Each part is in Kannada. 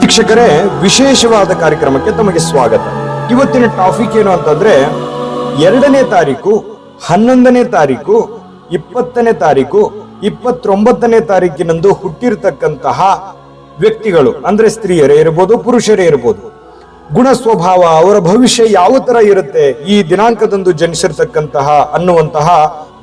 ವೀಕ್ಷಕರೇ, ವಿಶೇಷವಾದ ಕಾರ್ಯಕ್ರಮಕ್ಕೆ ತಮಗೆ ಸ್ವಾಗತ. ಇವತ್ತಿನ ಟಾಪಿಕ್ ಏನು ಅಂತಂದ್ರೆ, ಎರಡನೇ ತಾರೀಕು, ಹನ್ನೊಂದನೇ ತಾರೀಕು, ಇಪ್ಪತ್ತನೇ ತಾರೀಕು, ಇಪ್ಪತ್ತೊಂಬತ್ತನೇ ತಾರೀಕಿನಂದು ಹುಟ್ಟಿರತಕ್ಕಂತಹ ವ್ಯಕ್ತಿಗಳು, ಅಂದ್ರೆ ಸ್ತ್ರೀಯರೇ ಇರಬಹುದು ಪುರುಷರೇ ಇರಬಹುದು ಗುಣ ಸ್ವಭಾವ, ಅವರ ಭವಿಷ್ಯ ಯಾವ ತರ ಇರುತ್ತೆ, ಈ ದಿನಾಂಕದಂದು ಜನಿಸಿರ್ತಕ್ಕಂತಹ ಅನ್ನುವಂತಹ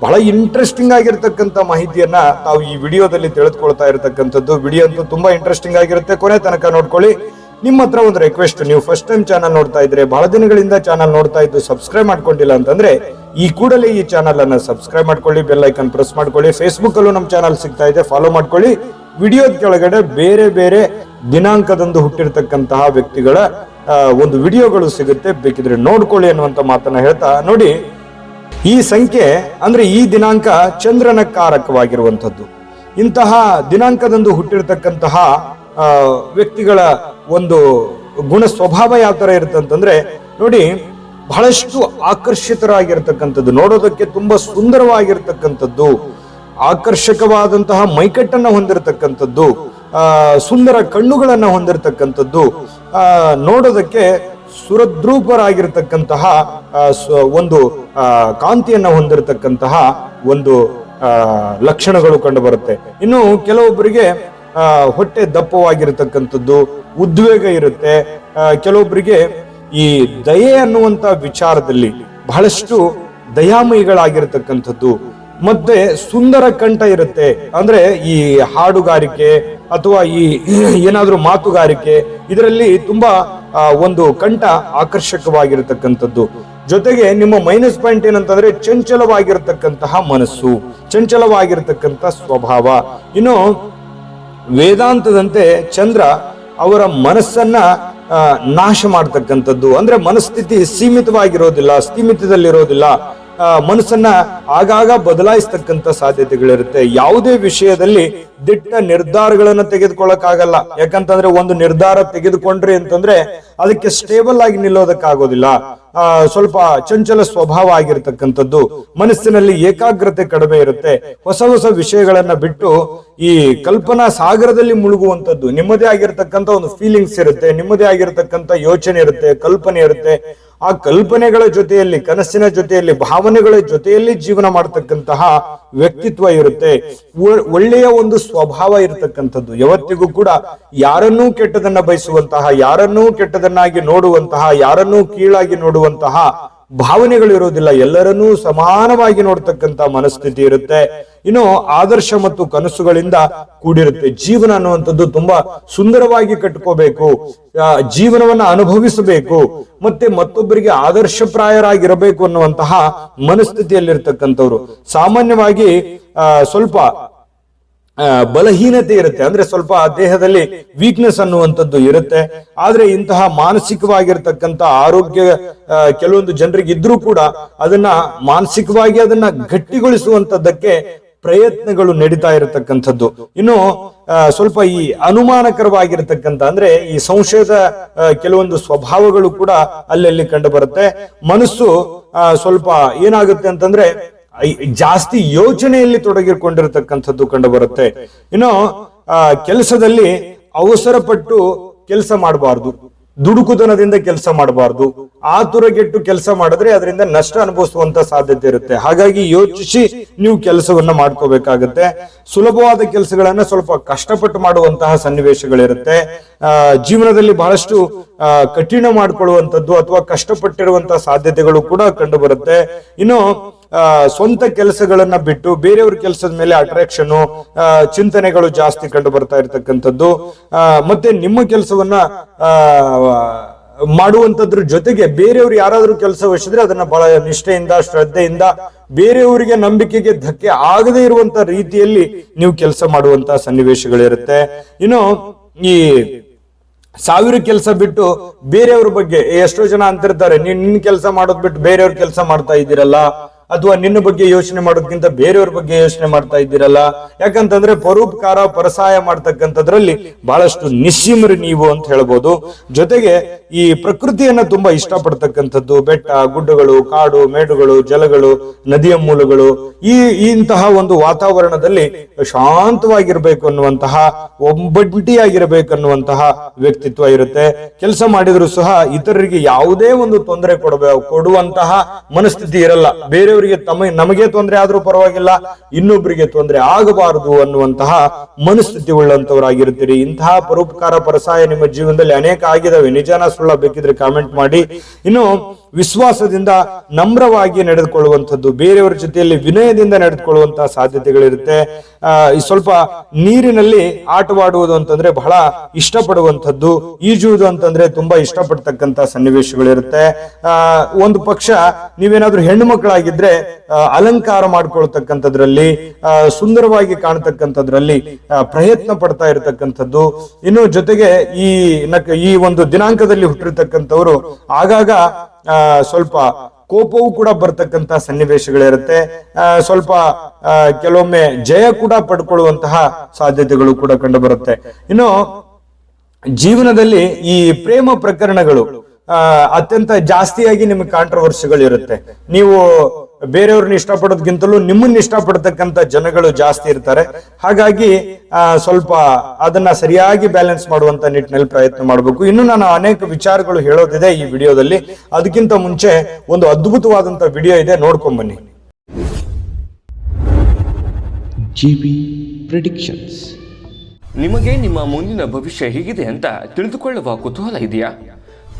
ಬಹಳ ಇಂಟ್ರೆಸ್ಟಿಂಗ್ ಆಗಿರ್ತಕ್ಕಂಥ ಮಾಹಿತಿಯನ್ನ ತಾವು ಈ ವಿಡಿಯೋದಲ್ಲಿ ತಿಳಿದುಕೊಳ್ತಾ ಇರತಕ್ಕಂಥದ್ದು. ವಿಡಿಯೋ ಅಂತೂ ತುಂಬಾ ಇಂಟ್ರೆಸ್ಟಿಂಗ್ ಆಗಿರುತ್ತೆ. ಕೊನೆ ತನಕ ನೋಡ್ಕೊಳ್ಳಿ. ನಿಮ್ಮ ಹತ್ರ ಒಂದು ರಿಕ್ವೆಸ್ಟ್ ನೀವು ಫಸ್ಟ್ ಟೈಮ್ ಚಾನಲ್ ನೋಡ್ತಾ ಇದ್ರೆ, ಬಹಳ ದಿನಗಳಿಂದ ಚಾನಲ್ ನೋಡ್ತಾ ಇದ್ದು ಸಬ್ಸ್ಕ್ರೈಬ್ ಮಾಡ್ಕೊಂಡಿಲ್ಲ ಅಂತಂದ್ರೆ, ಈ ಕೂಡಲೇ ಈ ಚಾನಲ್ ಅನ್ನ ಸಬ್ಸ್ಕ್ರೈಬ್ ಮಾಡ್ಕೊಳ್ಳಿ ಬೆಲ್ ಐಕನ್ ಪ್ರೆಸ್ ಮಾಡ್ಕೊಳ್ಳಿ. ಫೇಸ್ಬುಕ್ ಅಲ್ಲೂ ನಮ್ಮ ಚಾನಲ್ ಸಿಗ್ತಾ ಇದೆ. ಫಾಲೋ ಮಾಡ್ಕೊಳ್ಳಿ. ವಿಡಿಯೋದ ಕೆಳಗಡೆ ಬೇರೆ ಬೇರೆ ದಿನಾಂಕದಂದು ಹುಟ್ಟಿರ್ತಕ್ಕಂತಹ ವ್ಯಕ್ತಿಗಳ ಒಂದು ವಿಡಿಯೋಗಳು ಸಿಗುತ್ತೆ. ಬೇಕಿದ್ರೆ ನೋಡ್ಕೊಳ್ಳಿ ಅನ್ನುವಂತ ಮಾತನ್ನ ಹೇಳ್ತಾ ನೋಡಿ. ಈ ಸಂಖ್ಯೆ ಅಂದ್ರೆ ಈ ದಿನಾಂಕ ಚಂದ್ರನ ಕಾರಕವಾಗಿರುವಂಥದ್ದು ಇಂತಹ ದಿನಾಂಕದಂದು ಹುಟ್ಟಿರತಕ್ಕಂತಹ ವ್ಯಕ್ತಿಗಳ ಒಂದು ಗುಣ ಸ್ವಭಾವ ಯಾವ ಥರ ಇರುತ್ತಂತಂದ್ರೆ, ನೋಡಿ, ಬಹಳಷ್ಟು ಆಕರ್ಷಿತರಾಗಿರ್ತಕ್ಕಂಥದ್ದು, ನೋಡೋದಕ್ಕೆ ತುಂಬಾ ಸುಂದರವಾಗಿರ್ತಕ್ಕಂಥದ್ದು, ಆಕರ್ಷಕವಾದಂತಹ ಮೈಕಟ್ಟನ್ನ ಹೊಂದಿರತಕ್ಕಂಥದ್ದು ಸುಂದರ ಕಣ್ಣುಗಳನ್ನು ಹೊಂದಿರತಕ್ಕಂಥದ್ದು ನೋಡೋದಕ್ಕೆ ಸುರದ್ರೂಪರಾಗಿರ್ತಕ್ಕಂತಹ ಒಂದು ಕಾಂತಿಯನ್ನು ಹೊಂದಿರತಕ್ಕಂತಹ ಒಂದು ಲಕ್ಷಣಗಳು ಕಂಡು ಬರುತ್ತೆ ಇನ್ನು ಕೆಲವೊಬ್ಬರಿಗೆ ಹೊಟ್ಟೆ ದಪ್ಪವಾಗಿರತಕ್ಕಂಥದ್ದು, ಉದ್ವೇಗ ಇರುತ್ತೆ. ಕೆಲವೊಬ್ಬರಿಗೆ ಈ ದಯೆ ಅನ್ನುವಂತ ವಿಚಾರದಲ್ಲಿ ಬಹಳಷ್ಟು ದಯಾಮಯಿಗಳಾಗಿರ್ತಕ್ಕಂಥದ್ದು. ಮತ್ತೆ ಸುಂದರ ಕಂಠ ಇರುತ್ತೆ. ಅಂದ್ರೆ ಈ ಹಾಡುಗಾರಿಕೆ ಅಥವಾ ಈ ಏನಾದ್ರೂ ಮಾತುಗಾರಿಕೆ, ಇದರಲ್ಲಿ ತುಂಬಾ ಒಂದು ಕಂಠ ಆಕರ್ಷಕವಾಗಿರತಕ್ಕಂಥದ್ದು. ಜೊತೆಗೆ ನಿಮ್ಮ ಮೈನಸ್ ಪಾಯಿಂಟ್ ಏನಂತಂದ್ರೆ ಚಂಚಲವಾಗಿರತಕ್ಕಂತಹ ಮನಸ್ಸು ಚಂಚಲವಾಗಿರತಕ್ಕಂಥ ಸ್ವಭಾವ. ಇನ್ನು ವೇದಾಂತದಂತೆ ಚಂದ್ರ ಅವರ ಮನಸ್ಸನ್ನ ನಾಶ ಮಾಡ್ತಕ್ಕಂಥದ್ದು. ಅಂದ್ರೆ ಮನಸ್ಥಿತಿ ಸೀಮಿತವಾಗಿರೋದಿಲ್ಲ ಸ್ಥೀಮಿತದಲ್ಲಿರೋದಿಲ್ಲ ಆ, ಮನಸ್ಸನ್ನ ಆಗಾಗ ಬದಲಾಯಿಸ್ತಕ್ಕಂಥ ಸಾಧ್ಯತೆಗಳಿರುತ್ತೆ. ಯಾವುದೇ ವಿಷಯದಲ್ಲಿ ದಿಟ್ಟ ನಿರ್ಧಾರಗಳನ್ನ ತೆಗೆದುಕೊಳ್ಳಕ್ಕಾಗಲ್ಲ. ಯಾಕಂತಂದ್ರೆ ಒಂದು ನಿರ್ಧಾರ ತೆಗೆದುಕೊಂಡ್ರಿ ಅಂತಂದ್ರೆ ಅದಕ್ಕೆ ಸ್ಟೇಬಲ್ ಆಗಿ ನಿಲ್ಲೋದಕ್ಕಾಗೋದಿಲ್ಲ. ಆ, ಸ್ವಲ್ಪ ಚಂಚಲ ಸ್ವಭಾವ ಆಗಿರ್ತಕ್ಕಂಥದ್ದು. ಮನಸ್ಸಿನಲ್ಲಿ ಏಕಾಗ್ರತೆ ಕಡಿಮೆ ಇರುತ್ತೆ. ಹೊಸ ಹೊಸ ವಿಷಯಗಳನ್ನ ಬಿಟ್ಟು ಈ ಕಲ್ಪನಾ ಸಾಗರದಲ್ಲಿ ಮುಳುಗುವಂತದ್ದು ನಿಮ್ಮದೇ ಆಗಿರ್ತಕ್ಕಂಥ ಒಂದು ಫೀಲಿಂಗ್ಸ್ ಇರುತ್ತೆ. ನಿಮ್ಮದೇ ಆಗಿರ್ತಕ್ಕಂಥ ಯೋಚನೆ ಇರುತ್ತೆ ಕಲ್ಪನೆ ಇರುತ್ತೆ. ಆ ಕಲ್ಪನೆಗಳ ಜೊತೆಯಲ್ಲಿ, ಕನಸಿನ ಜೊತೆಯಲ್ಲಿ, ಭಾವನೆಗಳ ಜೊತೆಯಲ್ಲಿ ಜೀವನ ಮಾಡತಕ್ಕಂತಹ ವ್ಯಕ್ತಿತ್ವ ಇರುತ್ತೆ. ಒಳ್ಳೆಯ ಒಂದು ಸ್ವಭಾವ ಇರತಕ್ಕಂಥದ್ದು. ಯಾವತ್ತಿಗೂ ಕೂಡ ಯಾರನ್ನೂ ಕೆಟ್ಟದನ್ನ ಬಯಸುವಂತಹ, ಯಾರನ್ನೂ ಕೆಟ್ಟದನ್ನಾಗಿ ನೋಡುವಂತಹ, ಯಾರನ್ನೂ ಕೀಳಾಗಿ ನೋಡುವಂತಹ ಭಾವನೆಗಳು ಇರೋದಿಲ್ಲ. ಎಲ್ಲರನ್ನೂ ಸಮಾನವಾಗಿ ನೋಡ್ತಕ್ಕಂತ ಮನಸ್ಥಿತಿ ಇರುತ್ತೆ. ಇನ್ನು ಆದರ್ಶ ಮತ್ತು ಕನಸುಗಳಿಂದ ಕೂಡಿರುತ್ತೆ. ಜೀವನ ಅನ್ನುವಂಥದ್ದು ತುಂಬಾ ಸುಂದರವಾಗಿ ಕಟ್ಕೋಬೇಕು. ಜೀವನವನ್ನ ಅನುಭವಿಸಬೇಕು. ಮತ್ತೆ ಮತ್ತೊಬ್ಬರಿಗೆ ಆದರ್ಶಪ್ರಾಯರಾಗಿರಬೇಕು ಅನ್ನುವಂತಹ ಮನಸ್ಥಿತಿಯಲ್ಲಿರ್ತಕ್ಕಂಥವ್ರು. ಸಾಮಾನ್ಯವಾಗಿ ಸ್ವಲ್ಪ ಬಲಹೀನತೆ ಇರುತ್ತೆ. ಅಂದ್ರೆ ಸ್ವಲ್ಪ ದೇಹದಲ್ಲಿ ವೀಕ್ನೆಸ್ ಅನ್ನುವಂಥದ್ದು ಇರುತ್ತೆ. ಆದ್ರೆ ಇಂತಹ ಮಾನಸಿಕವಾಗಿರ್ತಕ್ಕಂಥ ಆರೋಗ್ಯ ಕೆಲವೊಂದು ಜನರಿಗೆ ಇದ್ರೂ ಕೂಡ ಅದನ್ನ ಮಾನಸಿಕವಾಗಿ ಅದನ್ನ ಗಟ್ಟಿಗೊಳಿಸುವಂತದ್ದಕ್ಕೆ ಪ್ರಯತ್ನಗಳು ನಡೀತಾ ಇರತಕ್ಕಂಥದ್ದು. ಇನ್ನು ಸ್ವಲ್ಪ ಈ ಅನುಮಾನಕರವಾಗಿರತಕ್ಕಂಥ, ಅಂದ್ರೆ ಈ ಸಂಶಯದ ಕೆಲವೊಂದು ಸ್ವಭಾವಗಳು ಕೂಡ ಅಲ್ಲಲ್ಲಿ ಕಂಡು ಬರುತ್ತೆ ಮನಸ್ಸು ಸ್ವಲ್ಪ ಏನಾಗುತ್ತೆ ಅಂತಂದ್ರೆ ಜಾಸ್ತಿ ಯೋಚನೆಯಲ್ಲಿ ತೊಡಗಿಕೊಂಡಿರ್ತಕ್ಕಂಥದ್ದು ಕಂಡು ಬರುತ್ತೆ ಇನ್ನು ಕೆಲಸದಲ್ಲಿ ಅವಸರ ಪಟ್ಟು ಕೆಲಸ ಮಾಡಬಾರ್ದು. ದುಡುಕುತನದಿಂದ ಕೆಲಸ ಮಾಡಬಾರ್ದು. ಆತುರಗೆಟ್ಟು ಕೆಲಸ ಮಾಡಿದ್ರೆ ಅದರಿಂದ ನಷ್ಟ ಅನುಭವಿಸುವಂತ ಸಾಧ್ಯತೆ ಇರುತ್ತೆ. ಹಾಗಾಗಿ ಯೋಚಿಸಿ ನೀವು ಕೆಲಸವನ್ನ ಮಾಡ್ಕೋಬೇಕಾಗತ್ತೆ. ಸುಲಭವಾದ ಕೆಲಸಗಳನ್ನ ಸ್ವಲ್ಪ ಕಷ್ಟಪಟ್ಟು ಮಾಡುವಂತಹ ಸನ್ನಿವೇಶಗಳಿರುತ್ತೆ. ಆ, ಜೀವನದಲ್ಲಿ ಬಹಳಷ್ಟು ಕಠಿಣ ಮಾಡ್ಕೊಳ್ಳುವಂಥದ್ದು ಅಥವಾ ಕಷ್ಟಪಟ್ಟಿರುವಂತಹ ಸಾಧ್ಯತೆಗಳು ಕೂಡ ಕಂಡು ಬರುತ್ತೆ ಇನ್ನು ಸ್ವಂತ ಕೆಲಸಗಳನ್ನ ಬಿಟ್ಟು ಬೇರೆಯವ್ರ ಕೆಲಸದ ಮೇಲೆ ಅಟ್ರಾಕ್ಷನ್ ಚಿಂತನೆಗಳು ಜಾಸ್ತಿ ಕಂಡು ಬರ್ತಾ ಇರತಕ್ಕಂಥದ್ದು. ಮತ್ತೆ ನಿಮ್ಮ ಕೆಲಸವನ್ನ ಮಾಡುವಂತದ್ರ ಜೊತೆಗೆ ಬೇರೆಯವ್ರು ಯಾರಾದ್ರೂ ಕೆಲಸ ವಹಿಸಿದ್ರೆ ಅದನ್ನ ಬಹಳ ನಿಷ್ಠೆಯಿಂದ, ಶ್ರದ್ಧೆಯಿಂದ, ಬೇರೆಯವರಿಗೆ ನಂಬಿಕೆಗೆ ಧಕ್ಕೆ ಆಗದೇ ಇರುವಂತ ರೀತಿಯಲ್ಲಿ ನೀವು ಕೆಲಸ ಮಾಡುವಂತ ಸನ್ನಿವೇಶಗಳಿರುತ್ತೆ. ಇನ್ನು ಈ ಸಾವಿರ ಕೆಲಸ ಬಿಟ್ಟು ಬೇರೆಯವ್ರ ಬಗ್ಗೆ ಎಷ್ಟೋ ಜನ ಅಂತಿರ್ತಾರೆ, ನೀನ್ ನಿನ್ ಕೆಲಸ ಮಾಡೋದ್ ಬಿಟ್ಟು ಬೇರೆಯವ್ರ ಕೆಲಸ ಮಾಡ್ತಾ ಇದ್ದೀರಲ್ಲ. ಅಥವಾ ನಿನ್ನ ಬಗ್ಗೆ ಯೋಚನೆ ಮಾಡೋದಕ್ಕಿಂತ ಬೇರೆಯವ್ರ ಬಗ್ಗೆ ಯೋಚನೆ ಮಾಡ್ತಾ ಇದ್ದೀರಲ್ಲ? ಯಾಕಂತಂದ್ರೆ ಪರೋಪಕಾರ, ಪರಸಾಯ ಮಾಡ್ತಕ್ಕಂಥದ್ರಲ್ಲಿ ಬಹಳಷ್ಟು ನಿಸ್ಸೀಮರು ನೀವು ಅಂತ ಹೇಳ್ಬೋದು. ಜೊತೆಗೆ ಈ ಪ್ರಕೃತಿಯನ್ನ ತುಂಬಾ ಇಷ್ಟಪಡ್ತಕ್ಕಂಥದ್ದು, ಬೆಟ್ಟ, ಗುಡ್ಡಗಳು, ಕಾಡು, ಮೇಡುಗಳು, ಜಲಗಳು, ನದಿಯ ಮೂಲಗಳು, ಈ ಇಂತಹ ಒಂದು ವಾತಾವರಣದಲ್ಲಿ ಶಾಂತವಾಗಿರ್ಬೇಕು ಅನ್ನುವಂತಹ ಒಬ್ಬಟ್ಟಿಯಾಗಿರ್ಬೇಕು ಅನ್ನುವಂತಹ ವ್ಯಕ್ತಿತ್ವ ಇರುತ್ತೆ. ಕೆಲಸ ಮಾಡಿದ್ರು ಸಹ ಇತರರಿಗೆ ಯಾವುದೇ ಒಂದು ತೊಂದರೆ ಕೊಡಬೇಕು ಕೊಡುವಂತಹ ಮನಸ್ಥಿತಿ ಇರಲ್ಲ. ಬೇರೆಯವರಿಗೆ ತಮ್ಮ, ನಮಗೆ ತೊಂದರೆ ಆದ್ರೂ ಪರವಾಗಿಲ್ಲ ಇನ್ನೊಬ್ಬರಿಗೆ ತೊಂದರೆ ಆಗಬಾರದು ಅನ್ನುವಂತಹ ಮನಸ್ಥಿತಿ ಉಳ್ಳಂತವರಾಗಿರ್ತೀರಿ ಇಂತಹ ಪರೋಪಕಾರ ಪರಸಾಯ ನಿಮ್ಮ ಜೀವನದಲ್ಲಿ ಅನೇಕ ಆಗಿದಾವೆ. ನಿಜಾನ ಸುಳ್ಳ ಬೇಕಿದ್ರೆ ಕಾಮೆಂಟ್ ಮಾಡಿ. ಇನ್ನು ವಿಶ್ವಾಸದಿಂದ ನಮ್ರವಾಗಿ ನಡೆದುಕೊಳ್ಳುವಂಥದ್ದು, ಬೇರೆಯವರ ಜೊತೆಯಲ್ಲಿ ವಿನಯದಿಂದ ನಡೆದುಕೊಳ್ಳುವಂತಹ ಸಾಧ್ಯತೆಗಳಿರುತ್ತೆ. ಈ ಸ್ವಲ್ಪ ನೀರಿನಲ್ಲಿ ಆಟವಾಡುವುದು ಅಂತಂದ್ರೆ ಬಹಳ ಇಷ್ಟಪಡುವಂಥದ್ದು. ಈಜುವುದು ಅಂತಂದ್ರೆ ತುಂಬಾ ಇಷ್ಟಪಡ್ತಕ್ಕಂತ ಸನ್ನಿವೇಶಗಳಿರುತ್ತೆ. ಒಂದು ಪಕ್ಷ ನೀವೇನಾದ್ರೂ ಹೆಣ್ಣು ಮಕ್ಕಳಾಗಿದ್ರೆ ಅಲಂಕಾರ ಮಾಡ್ಕೊಳ್ತಕ್ಕಂಥದ್ರಲ್ಲಿ ಸುಂದರವಾಗಿ ಕಾಣತಕ್ಕಂಥದ್ರಲ್ಲಿ ಪ್ರಯತ್ನ ಪಡ್ತಾ ಇರತಕ್ಕಂಥದ್ದು. ಇನ್ನು ಜೊತೆಗೆ ಈ ಈ ಒಂದು ದಿನಾಂಕದಲ್ಲಿ ಹುಟ್ಟಿರ್ತಕ್ಕಂಥವ್ರು ಆಗಾಗ ಸ್ವಲ್ಪ ಕೋಪವೂ ಕೂಡ ಬರ್ತಕ್ಕಂತ ಸನ್ನಿವೇಶಗಳಿರುತ್ತೆ. ಸ್ವಲ್ಪ ಕೆಲವೊಮ್ಮೆ ಜಯ ಕೂಡ ಪಡ್ಕೊಳ್ಳುವಂತಹ ಸಾಧ್ಯತೆಗಳು ಕೂಡ ಕಂಡು ಬರುತ್ತೆ ಇನ್ನು ಜೀವನದಲ್ಲಿ ಈ ಪ್ರೇಮ ಪ್ರಕರಣಗಳು ಅತ್ಯಂತ ಜಾಸ್ತಿಯಾಗಿ ನಿಮಗೆ ಕಾಂಟ್ರವರ್ಸಿಗಳು ಇರುತ್ತೆ. ನೀವು ಬೇರೆಯವ್ರನ್ನ ಇಷ್ಟಪಡೋದ್ಗಿಂತಲೂ ನಿಮ್ಮನ್ನ ಇಷ್ಟಪಡ್ತಕ್ಕಂಥ ಜನಗಳು ಜಾಸ್ತಿ ಇರ್ತಾರೆ. ಹಾಗಾಗಿ ಆ, ಸ್ವಲ್ಪ ಅದನ್ನ ಸರಿಯಾಗಿ ಬ್ಯಾಲೆನ್ಸ್ ಮಾಡುವಂತ ನಿಟ್ಟಿನಲ್ಲಿ ಪ್ರಯತ್ನ ಮಾಡಬೇಕು. ಇನ್ನು ನಾನು ಅನೇಕ ವಿಚಾರಗಳು ಹೇಳೋದಿದೆ ಈ ವಿಡಿಯೋದಲ್ಲಿ. ಅದಕ್ಕಿಂತ ಮುಂಚೆ ಒಂದು ಅದ್ಭುತವಾದಂತ ವಿಡಿಯೋ ಇದೆ ನೋಡ್ಕೊಂಡ್ ಬನ್ನಿ. GB predictions. ನಿಮಗೆ ನಿಮ್ಮ ಮುಂದಿನ ಭವಿಷ್ಯ ಹೇಗಿದೆ ಅಂತ ತಿಳಿದುಕೊಳ್ಳುವ ಕುತೂಹಲ ಇದೆಯಾ?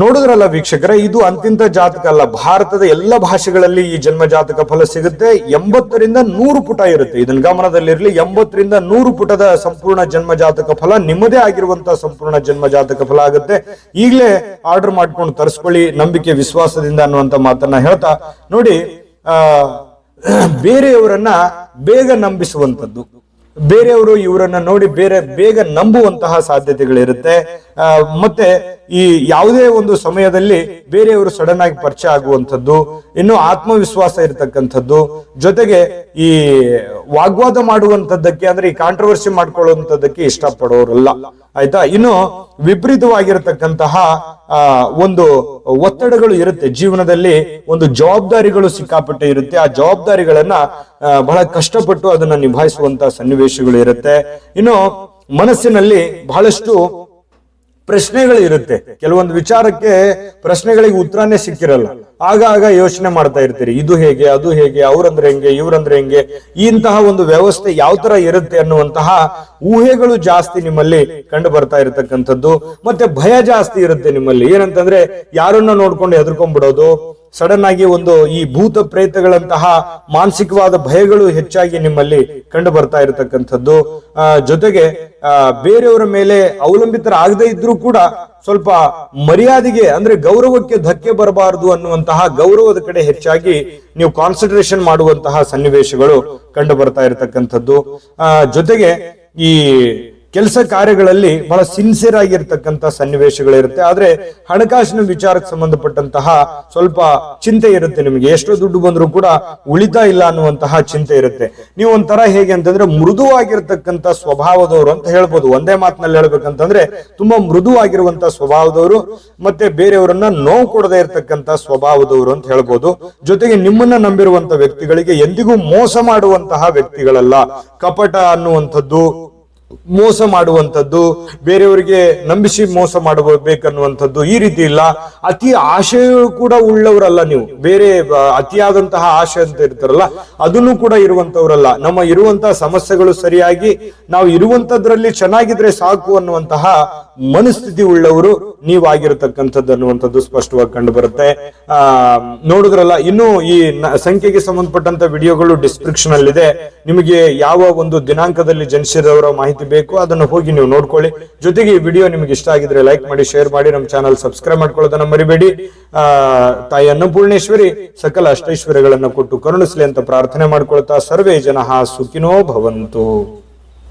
ನೋಡಿದ್ರಲ್ಲ ವೀಕ್ಷಕರೇ, ಇದು ಅಂತಿಂತ ಜಾತಕ ಅಲ್ಲ. ಭಾರತದ ಎಲ್ಲ ಭಾಷೆಗಳಲ್ಲಿ ಈ ಜನ್ಮ ಜಾತಕ ಫಲ ಸಿಗುತ್ತೆ. ಎಂಬತ್ತರಿಂದ ನೂರು ಪುಟ ಇರುತ್ತೆ. ಇದನ್ನ ಗಮನದಲ್ಲಿರಲಿ, ಎಂಬತ್ತರಿಂದ ನೂರು ಪುಟದ ಸಂಪೂರ್ಣ ಜನ್ಮ ಜಾತಕ ಫಲ, ನಿಮ್ಮದೇ ಆಗಿರುವಂತಹ ಸಂಪೂರ್ಣ ಜನ್ಮ ಜಾತಕ ಫಲ ಆಗುತ್ತೆ. ಈಗಲೇ ಆರ್ಡರ್ ಮಾಡ್ಕೊಂಡು ತರಿಸ್ಕೊಳ್ಳಿ, ನಂಬಿಕೆ, ವಿಶ್ವಾಸದಿಂದ ಅನ್ನುವಂತ ಮಾತನ್ನ ಹೇಳ್ತಾ ನೋಡಿ, ಆ, ಬೇರೆಯವರನ್ನ ಬೇಗ ನಂಬಿಸುವಂತದ್ದು. ಬೇರೆಯವರು ಇವರನ್ನ ನೋಡಿ ಬೇರೆ ಬೇಗ ನಂಬುವಂತಹ ಸಾಧ್ಯತೆಗಳಿರುತ್ತೆ. ಮತ್ತೆ ಈ ಯಾವುದೇ ಒಂದು ಸಮಯದಲ್ಲಿ ಬೇರೆಯವರು ಸಡನ್ ಆಗಿ ಪರಿಚಯ ಆಗುವಂಥದ್ದು, ಇನ್ನು ಆತ್ಮವಿಶ್ವಾಸ ಇರತಕ್ಕಂಥದ್ದು, ಜೊತೆಗೆ ಈ ವಾಗ್ವಾದ ಮಾಡುವಂತದ್ದಕ್ಕೆ ಅಂದ್ರೆ ಈ ಕಾಂಟ್ರವರ್ಸಿ ಮಾಡ್ಕೊಳ್ಳುವಂಥದ್ದಕ್ಕೆ ಇಷ್ಟಪಡೋರಲ್ಲ. ಆಯ್ತಾ? ಇನ್ನು ವಿಪರೀತವಾಗಿರತಕ್ಕಂತಹ ಒಂದು ಒತ್ತಡಗಳು ಇರುತ್ತೆ. ಜೀವನದಲ್ಲಿ ಒಂದು ಜವಾಬ್ದಾರಿಗಳು ಸಿಕ್ಕಾಪಟ್ಟೆ ಇರುತ್ತೆ. ಆ ಜವಾಬ್ದಾರಿಗಳನ್ನ ಬಹಳ ಕಷ್ಟಪಟ್ಟು ಅದನ್ನ ನಿಭಾಯಿಸುವಂತ ಸನ್ನಿವೇಶಗಳು ಇರುತ್ತೆ. ಇನ್ನು ಮನಸ್ಸಿನಲ್ಲಿ ಬಹಳಷ್ಟು ಪ್ರಶ್ನೆಗಳು ಇರುತ್ತೆ. ಕೆಲವೊಂದು ವಿಚಾರಕ್ಕೆ ಪ್ರಶ್ನೆಗಳಿಗೆ ಉತ್ತರನೇ ಸಿಕ್ಕಿರಲ್ಲ. ಆಗ ಆಗ ಯೋಚನೆ ಮಾಡ್ತಾ ಇರ್ತೀರಿ, ಇದು ಹೇಗೆ, ಅದು ಹೇಗೆ, ಅವ್ರಂದ್ರೆ ಹೆಂಗೆ, ಇವ್ರಂದ್ರೆ ಹೆಂಗೆ ಇಂತಹ ಒಂದು ವ್ಯವಸ್ಥೆ ಯಾವ ತರ ಇರುತ್ತೆ ಅನ್ನುವಂತಹ ಊಹೆಗಳು ಜಾಸ್ತಿ ನಿಮ್ಮಲ್ಲಿ ಕಂಡು ಬರ್ತಾ ಇರತಕ್ಕಂಥದ್ದು. ಮತ್ತೆ ಭಯ ಜಾಸ್ತಿ ಇರುತ್ತೆ ನಿಮ್ಮಲ್ಲಿ. ಏನಂತಂದ್ರೆ ಯಾರನ್ನ ನೋಡ್ಕೊಂಡು ಹೆದರ್ಕೊಂಡ್ಬಿಡೋದು, ಸಡನ್ ಆಗಿ ಒಂದು ಈ ಭೂತ ಪ್ರೇತಗಳಂತಹ ಮಾನಸಿಕವಾದ ಭಯಗಳು ಹೆಚ್ಚಾಗಿ ನಿಮ್ಮಲ್ಲಿ ಕಂಡು ಬರ್ತಾ ಇರತಕ್ಕಂಥದ್ದು. ಜೊತೆಗೆ ಬೇರೆಯವರ ಮೇಲೆ ಅವಲಂಬಿತರಾಗದೇ ಇದ್ರೂ ಕೂಡ ಸ್ವಲ್ಪ ಮರ್ಯಾದೆಗೆ ಅಂದ್ರೆ ಗೌರವಕ್ಕೆ ಧಕ್ಕೆ ಬರಬಾರದು ಅನ್ನುವಂತಹ ಗೌರವದ ಕಡೆ ಹೆಚ್ಚಾಗಿ ನೀವು ಕಾನ್ಸಂಟ್ರೇಷನ್ ಮಾಡುವಂತಹ ಸನ್ನಿವೇಶಗಳು ಕಂಡು ಬರ್ತಾ ಇರತಕ್ಕಂಥದ್ದು. ಜೊತೆಗೆ ಈ ಕೆಲಸ ಕಾರ್ಯಗಳಲ್ಲಿ ಬಹಳ ಸಿನ್ಸಿಯರ್ ಆಗಿರ್ತಕ್ಕಂಥ ಸನ್ನಿವೇಶಗಳಿರುತ್ತೆ. ಆದ್ರೆ ಹಣಕಾಸಿನ ವಿಚಾರಕ್ಕೆ ಸಂಬಂಧಪಟ್ಟಂತಹ ಸ್ವಲ್ಪ ಚಿಂತೆ ಇರುತ್ತೆ ನಿಮಗೆ. ಎಷ್ಟೋ ದುಡ್ಡು ಬಂದರೂ ಕೂಡ ಉಳಿತಾ ಇಲ್ಲ ಅನ್ನುವಂತಹ ಚಿಂತೆ ಇರುತ್ತೆ. ನೀವು ಒಂಥರ ಹೇಗೆ ಅಂತಂದ್ರೆ ಮೃದುವಾಗಿರ್ತಕ್ಕಂಥ ಸ್ವಭಾವದವರು ಅಂತ ಹೇಳ್ಬೋದು. ಒಂದೇ ಮಾತಿನಲ್ಲಿ ಹೇಳ್ಬೇಕಂತಂದ್ರೆ ತುಂಬಾ ಮೃದುವಾಗಿರುವಂತಹ ಸ್ವಭಾವದವರು ಮತ್ತೆ ಬೇರೆಯವರನ್ನ ನೋವು ಕೊಡದೇ ಇರತಕ್ಕಂತ ಸ್ವಭಾವದವರು ಅಂತ ಹೇಳ್ಬೋದು. ಜೊತೆಗೆ ನಿಮ್ಮನ್ನ ನಂಬಿರುವಂತಹ ವ್ಯಕ್ತಿಗಳಿಗೆ ಎಂದಿಗೂ ಮೋಸ ಮಾಡುವಂತಹ ವ್ಯಕ್ತಿಗಳಲ್ಲ. ಕಪಟ ಅನ್ನುವಂಥದ್ದು ಮೋಸ ಮಾಡುವಂಥದ್ದು, ಬೇರೆಯವರಿಗೆ ನಂಬಿಸಿ ಮೋಸ ಮಾಡಬೇಕನ್ನುವಂಥದ್ದು ಈ ರೀತಿ ಇಲ್ಲ. ಅತಿ ಆಶೆಯೂ ಕೂಡ ಉಳ್ಳವರಲ್ಲ ನೀವು. ಬೇರೆ ಅತಿಯಾದಂತಹ ಆಶೆ ಅಂತ ಇರ್ತಾರಲ್ಲ, ಅದನ್ನು ಕೂಡ ಇರುವಂತವರಲ್ಲ ನಮ್ಮ ಇರುವಂತಹ ಸಮಸ್ಯೆಗಳು ಸರಿಯಾಗಿ, ನಾವು ಇರುವಂತದ್ರಲ್ಲಿ ಚೆನ್ನಾಗಿದ್ರೆ ಸಾಕು ಅನ್ನುವಂತಹ ಮನಸ್ಥಿತಿ ಉಳ್ಳವರು ನೀವಾಗಿರತಕ್ಕಂಥದ್ದು ಅನ್ನುವಂಥದ್ದು ಸ್ಪಷ್ಟವಾಗಿ ಕಂಡು ಬರುತ್ತೆ. ಆ, ನೋಡಿದ್ರಲ್ಲ, ಇನ್ನು ಈ ಸಂಖ್ಯೆಗೆ ಸಂಬಂಧಪಟ್ಟಂತ ವಿಡಿಯೋಗಳು ಡಿಸ್ಕ್ರಿಪ್ಷನ್ ಅಲ್ಲಿ ಇದೆ ನಿಮಗೆ ಯಾವ ಒಂದು ದಿನಾಂಕದಲ್ಲಿ ಜನಿಸಿದವರ ಮಾಹಿತಿ ಬೇಕು, ಅದನ್ನು ಹೋಗಿ ನೀವು ನೋಡ್ಕೊಳ್ಳಿ. ಜೊತೆಗೆ ಈ ವಿಡಿಯೋ ನಿಮಗೆ ಇಷ್ಟ ಆಗಿದ್ರೆ ಲೈಕ್ ಮಾಡಿ ಶೇರ್ ಮಾಡಿ, ನಮ್ಮ ಚಾನಲ್ ಸಬ್ಸ್ಕ್ರೈಬ್ ಮಾಡ್ಕೊಳ್ಳೋದನ್ನ ಮರಿಬೇಡಿ. ಆ, ತಾಯಿ ಅನ್ನಪೂರ್ಣೇಶ್ವರಿ ಸಕಲ ಅಷ್ಟೈಶ್ವರ್ಯಗಳನ್ನು ಕೊಟ್ಟು ಕರುಣಿಸ್ಲಿ ಅಂತ ಪ್ರಾರ್ಥನೆ ಮಾಡ್ಕೊಳ್ತಾ ಸರ್ವೇ ಜನ ಸುಖಿನೋ ಭವಂತು.